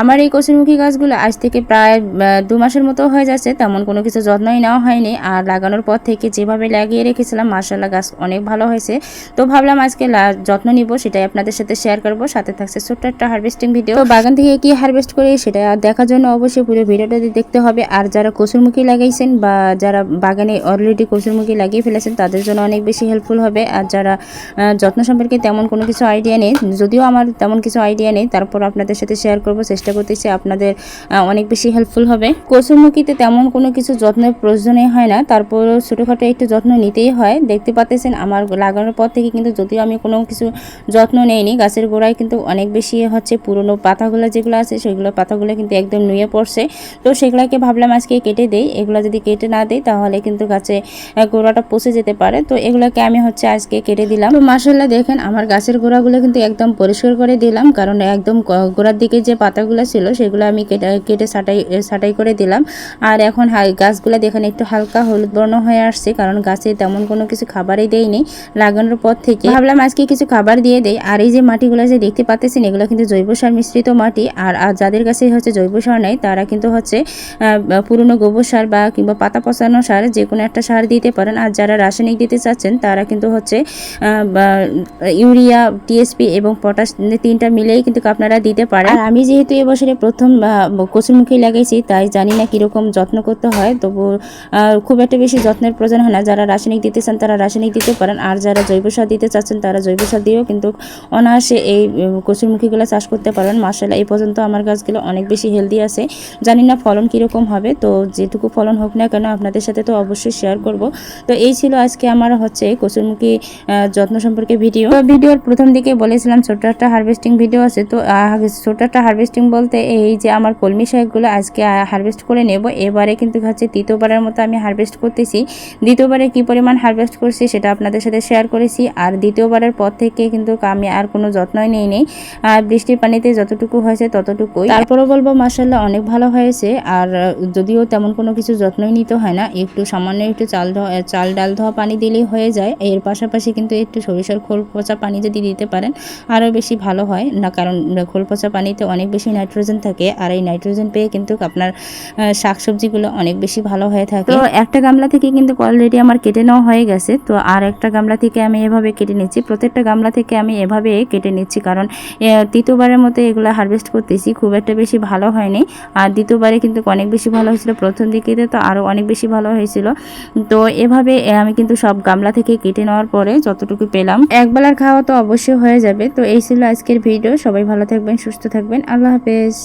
আমার এই কচুরমুখী গাছগুলো আজ থেকে প্রায় দু মাসের মতো হয়ে যাচ্ছে, তেমন কোনো কিছু যত্নই নেওয়া হয়নি। আর লাগানোর পর থেকে যেভাবে লাগিয়ে রেখেছিলাম মার্শাল্লাহ গাছ অনেক ভালো হয়েছে। তো ভাবলাম আজকে যত্ন নিব, সেটাই আপনাদের সাথে শেয়ার করব। সাথে থাকছে ছোট্ট একটা হারভেস্টিং ভিডিও তো বাগান থেকে কি হারভেস্ট করি, সেটা দেখার জন্য অবশ্যই পুরো ভিডিওটা দেখতে হবে। আর যারা কচুরমুখী লাগাইছেন বা যারা বাগানে অলরেডি কচুরমুখী লাগিয়ে ফেলেছেন, তাদের জন্য অনেক বেশি হেল্পফুল হবে। আর যারা যত্ন সম্পর্কে তেমন কোনো কিছু আইডিয়া নেই, যদিও আমার তেমন কিছু আইডিয়া নেই, তারপর আপনাদের সাথে শেয়ার করব, চেষ্টা করতেছি, আপনাদের অনেক বেশি হেল্পফুল হবে। কচুরমুখীতে তেমন কোনো কিছু যত্নের প্রয়োজনই হয় না তারপর ছোটোখাটো একটু যত্ন নিতেই হয়। দেখতে পাচ্ছেন আমার লাগানোর পর থেকে কিন্তু যদিও আমি কোনো কিছু যত্ন নেইনি, গাছের গোড়ায় কিন্তু অনেক বেশি হচ্ছে পুরনো পাতাগুলো যেগুলো আছে, সেগুলো পাতাগুলো কিন্তু একদম নুয়ে পড়ছে। তো সেগুলোকে ভাবলাম আজকে কেটে দেই, এগুলো যদি কেটে না দেই তাহলে কিন্তু গাছে গোড়াটা পচে যেতে পারে। তো এগুলোকে আমি হচ্ছে আজকে কেটে দিলাম। তো মাসাল্লাহ দেখেন, আমার গাছের গোড়াগুলো কিন্তু একদম পরিষ্কার করে দিলাম, কারণ একদম গোড়ার দিকে যে পাতাগুলো ছিল সেগুলো আমি কেটে কেটে ছাটাই ছাটাই করে দিলাম। আর এখন গাছগুলো দেখেন একটু হালকা হলুদ বর্ণ হয়ে আসছে, কারণ গাছে তেমন কোনো কিছু খাবারই দেয়নি লাগানোর পর থেকে। ভাবলাম আজকে কিছু খাবার দিয়ে দেয় আর এই যে মাটিগুলো যে দেখতে পাচ্ছেন এগুলো কিন্তু জৈব সার মিশ্রিত মাটি। আর যাদের কাছে হচ্ছে জৈব সার নেই, তারা কিন্তু হচ্ছে পুরনো গোবর সার বা কিংবা পাতা পচানো সার যে কোনো একটা সার দিতে পারেন। আর যারা রাসায়নিক দিতে চাচ্ছেন, তারা কিন্তু হচ্ছে ইউরিয়া, টিএসপি এবং পটাশ তিনটা মিলেই কিন্তু আপনারা দিতে পারেন। আর আমি যেহেতু এবছরে প্রথম আহ, কচুরমুখী লাগাইছি তাই জানি না কীরকম যত্ন করতে হয়। তবু খুব একটা বেশি যত্নের প্রয়োজন হয় না। যারা রাসায়নিক দিতে চান তারা রাসায়নিক দিতে পারেন আর যারা জৈব সার দিতে চাচ্ছেন তারা জৈব সার দিয়েও কিন্তু অনায়াসে এই কচুরমুখীগুলো চাষ করতে পারেন। মার্শাল্লাহ এই পর্যন্ত আমার গাছগুলো অনেক বেশি হেলদি আছে। জানি না ফলন কীরকম হবে তো যেটুকু ফলন হোক না কেন আপনাদের সাথে তো অবশ্যই শেয়ার করব। তো এই ছিল আজকে আমার হচ্ছে কচুরমুখী যত্ন সম্পর্কে ভিডিও ভিডিওর প্রথম দিকে বলেছিলাম ছোট্ট একটা হারভেস্টিং ভিডিও আছে তো ছোট্ট একটা হারভেস্টিং বলতে এই যে আমার কলমি শাকগুলো আজকে হারভেস্ট করে নেব। এবারে কিন্তু হচ্ছে তৃতীয়বারের মতো আমি হারভেস্ট করতেছি। দ্বিতীয়বারে কি পরিমাণ হারভেস্ট করছি সেটা আপনাদের সাথে শেয়ার করেছি। আর দ্বিতীয়বারের পর থেকে কিন্তু আমি আর কোনো যত্নই নেই নেই। আর বৃষ্টির পানিতে যতটুকু হয়েছে ততটুকুই। তারপরও বলব মাসাল্লাহ অনেক ভালো হয়েছে। আর যদিও তেমন কোনো কিছু যত্নই নিতে হয় না। একটু সামান্য একটু চাল চাল ডাল ধোয়া পানি দিলেই হয়ে যায়। এর পাশাপাশি কিন্তু একটু সরিষার খোল পচা পানি যদি দিতে পারেন, আরও বেশি ভালো হয়। না, কারণ খোল পচা পানিতে অনেক বেশি নাইট্রোজেন থাকে আর এই নাইট্রোজেন পেয়ে কিন্তু আপনার শাকসবজিগুলো অনেক বেশি ভালো হয়ে থাকে। তো একটা গামলা থেকে কিন্তু অলরেডি আমার কেটে নেওয়া হয়ে গেছে। তো আর একটা গামলা থেকে আমি এভাবে কেটে নিচ্ছি। প্রত্যেকটা গামলা থেকে আমি এভাবে কেটে নিচ্ছি কারণ তৃতীয়বারের মতো এগুলো হারভেস্ট করতেছি। খুব একটা বেশি ভালো হয়নি। আর দ্বিতীয়বারে কিন্তু অনেক বেশি ভালো হয়েছিল। প্রথম দিকে তো আরও অনেক বেশি ভালো হয়েছিল। তো এভাবে আমি কিন্তু সব গামলা থেকে কেটে নেওয়ার পরে যতটুকু পেলাম। একবেলার খাওয়া তো অবশ্যই হয়ে যাবে। তো এই ছিল আজকের ভিডিও সবাই ভালো থাকবেন, সুস্থ থাকবেন। আল্লাহ হাফেজ